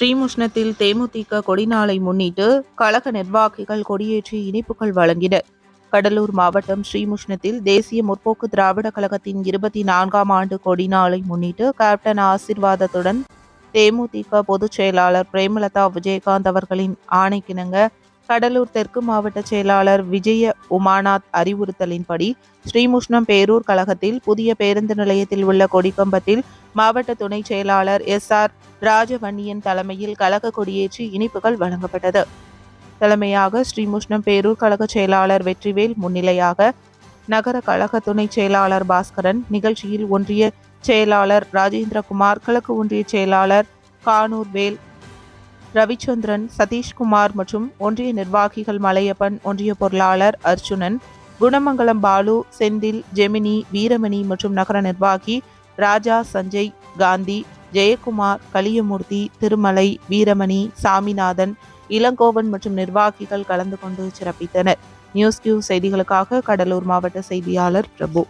ஸ்ரீமுஷ்ணத்தில் தேமுதிக கொடிநாளை முன்னிட்டு கழக நிர்வாகிகள் கொடியேற்றி இனிப்புகள் வழங்கினர் கடலூர் மாவட்டம் ஸ்ரீமுஷ்ணத்தில் தேசிய முற்போக்கு திராவிட கழகத்தின் இருபத்தி நான்காம் ஆண்டு கொடிநாளை முன்னிட்டு கேப்டன் ஆசிர்வாதத்துடன் தேமுதிக பொதுச் செயலாளர் பிரேமலதா விஜயகாந்த் அவர்களின் ஆணைக்கிணங்க கடலூர் தெற்கு மாவட்ட செயலாளர் விஜய உமாநாத் அறிவுறுத்தலின்படி ஸ்ரீமுஷ்ணம் பேரூர் கழகத்தில் புதிய பேருந்து நிலையத்தில் உள்ள கொடிக்கம்பத்தில் மாவட்ட துணை செயலாளர் எஸ் ஆர் ராஜவன்னியன் தலைமையில் கழக கொடியேற்றி இனிப்புகள் வழங்கப்பட்டது. தலைமையாக ஸ்ரீமுஷ்ணம் பேரூர் கழக செயலாளர் வெற்றிவேல் முன்னிலையாக நகர கழக துணை செயலாளர் பாஸ்கரன் நிகழ்ச்சியில் ஒன்றிய செயலாளர் ராஜேந்திரகுமார் கிழக்கு ஒன்றிய செயலாளர் கானூர் வேல் ரவிச்சந்திரன் சதீஷ்குமார் மற்றும் ஒன்றிய நிர்வாகிகள் மலையப்பன் ஒன்றிய பொருளாளர் அர்ச்சுனன் குணமங்கலம் பாலு செந்தில் ஜெமினி வீரமணி மற்றும் நகர நிர்வாகி ராஜா சஞ்சய் காந்தி ஜெயக்குமார் கலியமூர்த்தி திருமலை வீரமணி சாமிநாதன் இளங்கோவன் மற்றும் நிர்வாகிகள் கலந்து கொண்டு சிறப்பித்தனர். நியூஸ் கியூ செய்திகளுக்காக கடலூர் மாவட்ட செய்தியாளர் பிரபு.